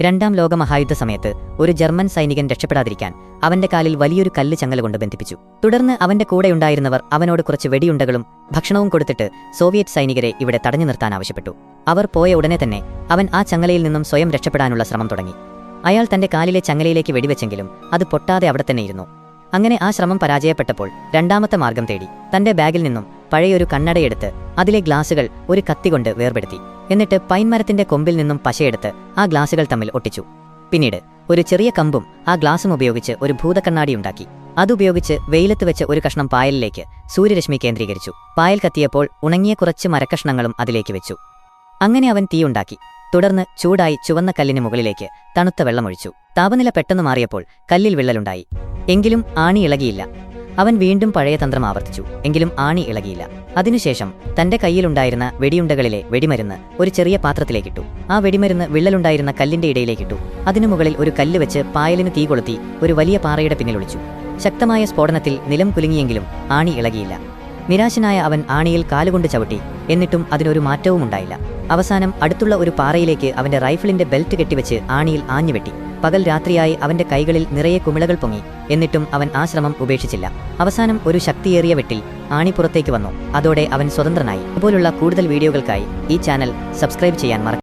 രണ്ടാം ലോക മഹായുദ്ധ സമയത്ത് ഒരു ജർമ്മൻ സൈനികൻ രക്ഷപ്പെടാതിരിക്കാൻ അവന്റെ കാലിൽ വലിയൊരു കല്ല് ചങ്ങല കൊണ്ട് ബന്ധിപ്പിച്ചു. തുടർന്ന് അവന്റെ കൂടെയുണ്ടായിരുന്നവർ അവനോട് കുറച്ച് വെടിയുണ്ടകളും ഭക്ഷണവും കൊടുത്തിട്ട് സോവിയറ്റ് സൈനികരെ ഇവിടെ തടഞ്ഞു നിർത്താൻ ആവശ്യപ്പെട്ടു. അവർ പോയ ഉടനെ തന്നെ അവൻ ആ ചങ്ങലയിൽ നിന്നും സ്വയം രക്ഷപ്പെടാനുള്ള ശ്രമം തുടങ്ങി. അയാൾ തന്റെ കാലിലെ ചങ്ങലയിലേക്ക് വെടിവെച്ചെങ്കിലും അത് പൊട്ടാതെ അവിടെ തന്നെ ഇരുന്നു. അങ്ങനെ ആ ശ്രമം പരാജയപ്പെട്ടപ്പോൾ രണ്ടാമത്തെ മാർഗം തേടി തന്റെ ബാഗിൽ നിന്നും പഴയൊരു കണ്ണടയെടുത്ത് അതിലെ ഗ്ലാസുകൾ ഒരു കത്തി കൊണ്ട് വേർപെടുത്തി. എന്നിട്ട് പൈൻ മരത്തിന്റെ കൊമ്പിൽ നിന്നും പശയെടുത്ത് ആ ഗ്ലാസുകൾ തമ്മിൽ ഒട്ടിച്ചു. പിന്നീട് ഒരു ചെറിയ കമ്പും ആ ഗ്ലാസും ഉപയോഗിച്ച് ഒരു ഭൂതക്കണ്ണാടി ഉണ്ടാക്കി. അതുപയോഗിച്ച് വെയിലത്ത് വെച്ച് ഒരു കഷ്ണം പായലിലേക്ക് സൂര്യരശ്മി കേന്ദ്രീകരിച്ചു. പായൽ കത്തിയപ്പോൾ ഉണങ്ങിയ കുറച്ച് മരക്കഷ്ണങ്ങളും അതിലേക്ക് വെച്ചു. അങ്ങനെ അവൻ തീയുണ്ടാക്കി തുടർന്ന് ചൂടായി ചുവന്ന കല്ലിന് മുകളിലേക്ക് തണുത്ത വെള്ളമൊഴിച്ചു താപനില പെട്ടെന്ന് മാറിയപ്പോൾ കല്ലിൽ വിള്ളലുണ്ടായി. എങ്കിലും ആണി ഇളകിയില്ല. അവൻ വീണ്ടും പഴയ തന്ത്രം ആവർത്തിച്ചു. എങ്കിലും ആണി ഇളകിയില്ല. അതിനുശേഷം തന്റെ കയ്യിലുണ്ടായിരുന്ന വെടിയുണ്ടകളിലെ വെടിമരുന്ന് ഒരു ചെറിയ പാത്രത്തിലേക്കിട്ടു. ആ വെടിമരുന്ന് വിള്ളലുണ്ടായിരുന്ന കല്ലിന്റെ ഇടയിലേക്കിട്ടു. അതിനു മുകളിൽ ഒരു കല്ല് വെച്ച് പായലിന് തീ കൊളുത്തി ഒരു വലിയ പാറയുടെ പിന്നിൽ ഒളിച്ചു. ശക്തമായ സ്ഫോടനത്തിൽ നിലം കുലുങ്ങിയെങ്കിലും ആണി ഇളകിയില്ല. നിരാശനായ അവൻ ആണിയിൽ കാലുകൊണ്ട് ചവിട്ടി. എന്നിട്ടും അതിനൊരു മാറ്റവും ഉണ്ടായില്ല. അവസാനം അടുത്തുള്ള ഒരു പാറയിലേക്ക് അവന്റെ റൈഫിളിന്റെ ബെൽറ്റ് കെട്ടിവെച്ച് ആണിയിൽ ആഞ്ഞുവെട്ടി പകൽ രാത്രിയായി അവന്റെ കൈകളിൽ നിറയെ കുമിളകൾ പൊങ്ങി. എന്നിട്ടും അവൻ ആ ശ്രമം ഉപേക്ഷിച്ചില്ല. അവസാനം ഒരു ശക്തിയേറിയ വെട്ടിൽ ആണി പുറത്തേക്ക് വന്നു. അതോടെ അവൻ സ്വതന്ത്രനായി. അതുപോലുള്ള കൂടുതൽ വീഡിയോകൾക്കായി ഈ ചാനൽ സബ്സ്ക്രൈബ് ചെയ്യാൻ മറക്കും